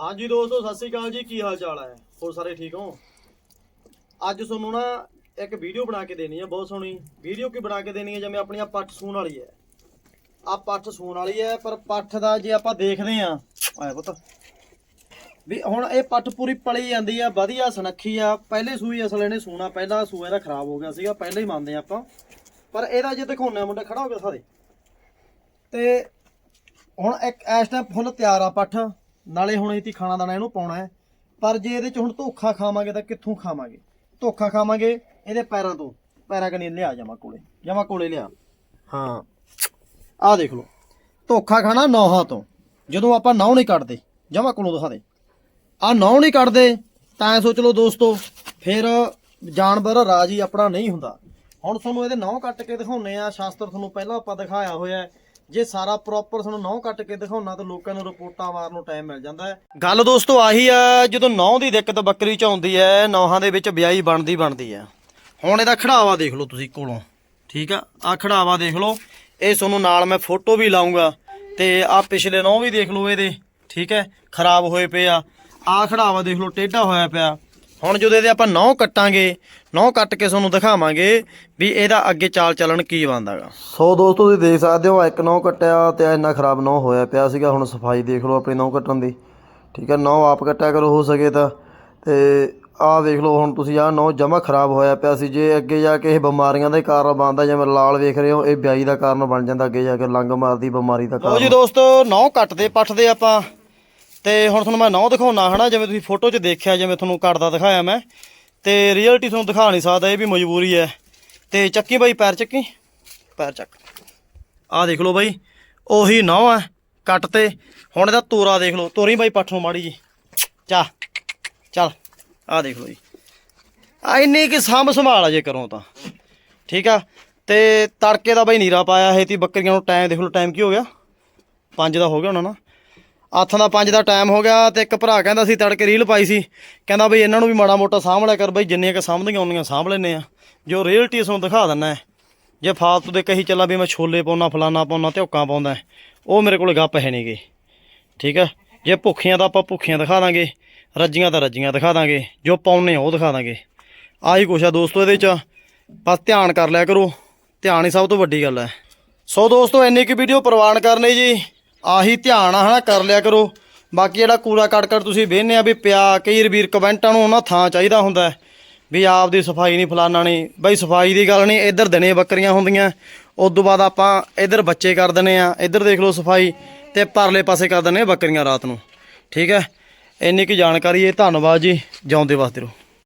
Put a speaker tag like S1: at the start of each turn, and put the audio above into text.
S1: ਹਾਂਜੀ ਦੋਸਤੋ, ਸਤਿ ਸ੍ਰੀ ਅਕਾਲ ਜੀ। ਕੀ ਹਾਲ ਚਾਲ ਹੈ? ਹੋਰ ਸਾਰੇ ਠੀਕ ਹੋ? ਅੱਜ ਤੁਹਾਨੂੰ ਨਾ ਇੱਕ ਵੀਡੀਓ ਬਣਾ ਕੇ ਦੇਣੀ ਹੈ ਬਹੁਤ ਸੋਹਣੀ। ਵੀਡੀਓ ਕੀ ਬਣਾ ਕੇ ਦੇਣੀ ਹੈ ਜਿਵੇਂ ਆਪਣੀ ਆਪਣੀਆਂ ਪੱਠ ਸੂਣ ਵਾਲੀ ਹੈ। ਆ ਪੱਠ ਸੂਣ ਵਾਲੀ ਹੈ, ਪਰ ਪੱਠ ਦਾ ਜੇ ਆਪਾਂ ਦੇਖਦੇ ਆ ਆਏ ਪੁੱਤ। ਵੀ ਹੁਣ ਇਹ ਪੱਠ ਪੂਰੀ ਪਲੀ ਜਾਂਦੀ ਆ, ਵਧੀਆ ਸੁਨੱਖੀ ਆ। ਪਹਿਲੇ ਸੂਈ ਅਸਲ ਇਹਨੇ ਸੂਣਾ, ਪਹਿਲਾ ਸੂਆ ਇਹਦਾ ਖਰਾਬ ਹੋ ਗਿਆ ਸੀਗਾ, ਪਹਿਲਾਂ ਹੀ ਮੰਨਦੇ ਆ ਆਪਾਂ। ਪਰ ਇਹਦਾ ਜੇ ਦਿਖਾਉਣਾ ਮੁੰਡਾ ਖੜਾ ਹੋ ਗਿਆ ਦਿਖਾ ਦੇ। ਤੇ ਹੁਣ ਇੱਕ ਇਸ ਟਾਈਮ ਫੁੱਲ ਤਿਆਰ ਆ ਪੱਠ। ਨਾਲੇ ਹੁਣ ਇਤੀ ਖਾਣਾ ਦਾਣਾ ਇਹਨੂੰ ਪਾਉਣਾ ਹੈ। ਪਰ ਜੇ ਇਹਦੇ ਚ ਹੁਣ ਧੋਖਾ ਖਾਵਾਂਗੇ ਤਾਂ ਕਿੱਥੋਂ ਖਾਵਾਂਗੇ? ਧੋਖਾ ਖਾਵਾਂਗੇ ਇਹਦੇ ਪੈਰਾਂ ਤੋਂ। ਪੈਰਾਂ ਕਨੀ ਲਿਆ ਜਾਵਾਂ ਕੋਲੇ। ਜਾਵਾਂ ਕੋਲੇ ਲਿਆ। ਹਾਂ। ਆਹ ਦੇਖ ਲਓ। ਧੋਖਾ ਖਾਣਾ ਨੌਹਾਂ ਤੋਂ। ਜਦੋਂ ਆਪਾਂ ਨੌ ਨਹੀਂ ਕੱਢਦੇ ਜਮਾ ਕੋਲੋਂ ਦਿਖਾ ਦੇ। ਆ ਨੌ ਨਹੀਂ ਕੱਢਦੇ ਤਾਂ ਸੋਚ ਲਓ ਦੋਸਤੋ ਫਿਰ ਜਾਨਵਰ ਰਾਜੀ ਆਪਣਾ ਨਹੀਂ ਹੁੰਦਾ। ਹੁਣ ਤੁਹਾਨੂੰ ਇਹਦੇ ਨੌ ਕੱਟ ਕੇ ਦਿਖਾਉਨੇ ਆ ਸ਼ਾਸਤਰ ਤੁਹਾਨੂੰ ਪਹਿਲਾਂ ਆਪਾਂ ਦਿਖਾਇਆ ਹੋਇਆ ਹੈ। ਜੇ ਸਾਰਾ ਪ੍ਰੋਪਰ ਤੁਹਾਨੂੰ ਨਹੁੰ ਕੱਟ ਕੇ ਦਿਖਾਉਣਾ ਤਾਂ ਲੋਕਾਂ ਨੂੰ ਰਿਪੋਰਟਾਂ ਮਾਰਨ ਨੂੰ ਟਾਈਮ ਮਿਲ ਜਾਂਦਾ ਹੈ। ਗੱਲ ਦੋਸਤੋ ਆਹੀ ਆ, ਜਦੋਂ ਨਹੁੰ ਦੀ ਦਿੱਕਤ ਬੱਕਰੀ ਚ ਆਉਂਦੀ ਹੈ ਨੌਹਾਂ ਦੇ ਵਿੱਚ ਵਿਆਹੀ ਬਣਦੀ ਬਣਦੀ ਹੈ। ਹੁਣ ਇਹਦਾ ਖੜਾਵਾ ਦੇਖ ਲਓ ਤੁਸੀਂ ਕੋਲੋਂ, ਠੀਕ ਆ? ਆ ਖੜਾਵਾ ਦੇਖ ਲਓ। ਇਹ ਤੁਹਾਨੂੰ ਨਾਲ ਮੈਂ ਫੋਟੋ ਵੀ ਲਾਉਂਗਾ ਤੇ ਆ ਪਿਛਲੇ ਨਹੁੰ ਵੀ ਦੇਖ ਲਓ ਇਹਦੇ, ਠੀਕ ਹੈ? ਖਰਾਬ ਹੋਏ ਪਏ ਆ। ਆ ਖੜਾਵਾ ਦੇਖ ਲਓ, ਟੇਢਾ ਹੋਇਆ ਪਿਆ। ਹੁਣ ਜਦੋਂ ਇਹਦੇ ਆਪਾਂ ਨੌ ਕੱਟਾਂਗੇ ਨੌ ਕੱਟ ਕੇ ਤੁਹਾਨੂੰ ਦਿਖਾਵਾਂਗੇ ਵੀ ਇਹਦਾ ਅੱਗੇ ਚਾਲ ਚੱਲਣ ਕੀ ਬਣਦਾਗਾ। ਸੋ ਦੋਸਤੋ ਤੁਸੀਂ ਦੇਖ ਸਕਦੇ ਹੋ ਇੱਕ ਨੌ ਕੱਟਿਆ ਤੇ ਇੰਨਾ ਖਰਾਬ ਨੌ ਹੋਇਆ ਪਿਆ ਸੀਗਾ। ਹੁਣ ਸਫ਼ਾਈ ਦੇਖ ਲਓ ਆਪਣੀ ਨੌ ਕੱਟਣ ਦੀ। ਠੀਕ ਹੈ ਨੌ ਆਪ ਕੱਟਿਆ ਕਰੋ ਹੋ ਸਕੇ ਤਾਂ। ਤੇ ਆਹ ਦੇਖ ਲਓ ਹੁਣ ਤੁਸੀਂ ਆਹ ਨੌ ਜਮਾ ਖਰਾਬ ਹੋਇਆ ਪਿਆ ਸੀ। ਜੇ ਅੱਗੇ ਜਾ ਕੇ ਇਹ ਬਿਮਾਰੀਆਂ ਦਾ ਹੀ ਕਾਰਨ ਬਣਦਾ ਜਿਵੇਂ ਲਾਲ ਵੇਖ ਰਹੇ ਹੋ ਇਹ ਬਿਆਈ ਦਾ ਕਾਰਨ ਬਣ ਜਾਂਦਾ ਅੱਗੇ ਜਾ ਕੇ ਲੰਗ ਮਾਰਦੀ ਬਿਮਾਰੀ ਦਾ ਕਾਰਨ ਜੀ ਦੋਸਤੋ ਨੌ ਕੱਟਦੇ ਪੱਟਦੇ ਆਪਾਂ। ਤੇ ਹੁਣ ਤੁਹਾਨੂੰ ਮੈਂ ਨੌ ਦਿਖਾਉਣਾ ਹਨਾ, ਜਿਵੇਂ ਤੁਸੀਂ ਫੋਟੋ 'ਚ ਦੇਖਿਆ, ਜਿਵੇਂ ਤੁਹਾਨੂੰ ਕੱਟਦਾ ਦਿਖਾਇਆ ਮੈਂ। ਤੇ ਰਿਅਲਟੀ ਤੁਹਾਨੂੰ ਦਿਖਾ ਨਹੀਂ ਸਕਦਾ, ਇਹ ਵੀ ਮਜਬੂਰੀ ਹੈ। ਤੇ ਚੱਕੀ ਬਾਈ, ਪੈਰ ਚੱਕੀ? ਪੈਰ ਚੱਕ। ਆਹ ਦੇਖ ਲਓ ਬਾਈ, ਉਹੀ ਨੌ ਹੈ ਕੱਟ ਤੇ। ਹੁਣ ਇਹਦਾ ਤੋਰਾ ਦੇਖ ਲਓ, ਤੋਰੀ ਬਾਈ ਪੱਠ ਨੂੰ ਮਾੜੀ ਜੀ। ਚਾ, ਚੱਲ, ਆਹ ਦੇਖ ਲਓ ਜੀ। ਆ ਇੰਨੀ ਕਿ ਸਾਂਭ ਸੰਭਾਲ ਆ ਜੇ ਕਰੋ ਤਾਂ। ਠੀਕ ਆ? ਤੇ ਤੜਕੇ ਦਾ ਬਾਈ ਨੀਰਾ ਪਾਇਆ ਹੈ ਤੀ ਬੱਕਰੀਆਂ ਨੂੰ ਟਾਈਮ ਦੇਖ ਲਓ ਟਾਈਮ ਕੀ ਹੋ ਗਿਆ? 5 ਦਾ ਹੋ ਗਿਆ ਹੋਣਾ ਨਾ। ਅੱਠ ਦਾ 5 ਦਾ ਟਾਈਮ ਹੋ ਗਿਆ ਤੇ ਇੱਕ ਭਰਾ ਕਹਿੰਦਾ ਸੀ ਤੜਕੇ ਰੀਲ ਪਾਈ ਸੀ। ਕਹਿੰਦਾ ਬਈ ਇਹਨਾਂ ਨੂੰ ਵੀ ਮਾੜਾ ਮੋਟਾ ਸਾਂਭ ਲਿਆ ਕਰ ਬਈ, ਜਿੰਨੀਆਂ ਕਿ ਸਾਂਭਦੀਆਂ ਆਉਂਦੀਆਂ ਸਾਂਭ ਲੈਨੇ ਆ। ਜੋ ਰਿਅਲਟੀ ਤੁਹਾਨੂੰ ਦਿਖਾ ਦਿੰਨਾ ਜੇ ਫਾਲਤੂ ਦੇ ਕਹੀ ਚੱਲਾਂ ਵੀ ਮੈਂ ਛੋਲੇ ਪਾਉਣਾ ਫਲਾਨਾ ਪਾਉਣਾ ਧਿਓਕਾਂ ਪਾਉਂਦਾ ਉਹ ਮੇਰੇ ਕੋਲ ਗੱਪ ਹੈ ਨਹੀਂਗੇ। ਠੀਕ ਹੈ? ਜੇ ਭੁੱਖੀਆਂ ਤਾਂ ਆਪਾਂ ਭੁੱਖੀਆਂ ਦਿਖਾ ਦਾਂਗੇ, ਰੱਜੀਆਂ ਤਾਂ ਰੱਜੀਆਂ ਦਿਖਾ ਦਾਂਗੇ, ਜੋ ਪਾਉਣੇ ਆ ਉਹ ਦਿਖਾ ਦਾਂਗੇ। ਆਹੀ ਕੁਛ ਆ ਦੋਸਤੋ ਇਹਦੇ ਚ। ਬਸ ਧਿਆਨ ਕਰ ਲਿਆ ਕਰੋ। ਧਿਆਨ ਹੀ ਸਭ ਤੋਂ ਵੱਡੀ ਗੱਲ ਹੈ। ਸੋ ਦੋਸਤੋ, ਇੰਨੀ ਕੀ ਵੀਡੀਓ ਪ੍ਰਵਾਨ ਕਰਨੀ ਜੀ। ਆਹੀ ਧਿਆਨ ਆ ਹਨਾ, ਕਰ ਲਿਆ ਕਰੋ। ਬਾਕੀ ਜਿਹੜਾ ਕੂੜਾ ਕੱਟ ਕੱਟ ਤੁਸੀਂ ਵੇਖਨੇ ਆ ਵੀ ਪਿਆ, ਕਈ ਰਵੀਰ ਕਮੈਂਟਾਂ ਨੂੰ ਉਹਨਾਂ ਥਾਂ ਚਾਹੀਦਾ ਹੁੰਦਾ ਵੀ ਆਪ ਦੀ ਸਫ਼ਾਈ ਨਹੀਂ ਫਲਾਨਾ ਨਹੀਂ। ਬਈ ਸਫ਼ਾਈ ਦੀ ਗੱਲ ਨਹੀਂ, ਇੱਧਰ ਦਿਨੇ ਬੱਕਰੀਆਂ ਹੁੰਦੀਆਂ ਉਸ ਤੋਂ ਬਾਅਦ ਆਪਾਂ ਇੱਧਰ ਬੱਚੇ ਕਰ ਦਿੰਨੇ ਆ, ਇੱਧਰ ਦੇਖ ਲਓ ਸਫ਼ਾਈ ਤੇ ਪਰਲੇ ਪਾਸੇ ਕਰ ਦਿੰਨੇ ਆ ਬੱਕਰੀਆਂ ਰਾਤ ਨੂੰ। ਠੀਕ ਹੈ? ਇੰਨੀ ਕੀ ਜਾਣਕਾਰੀ ਹੈ ਧੰਨਵਾਦ ਜੀ, ਜਿਉਂਦੇ ਵਾਸਤੇ ਰਹੋ।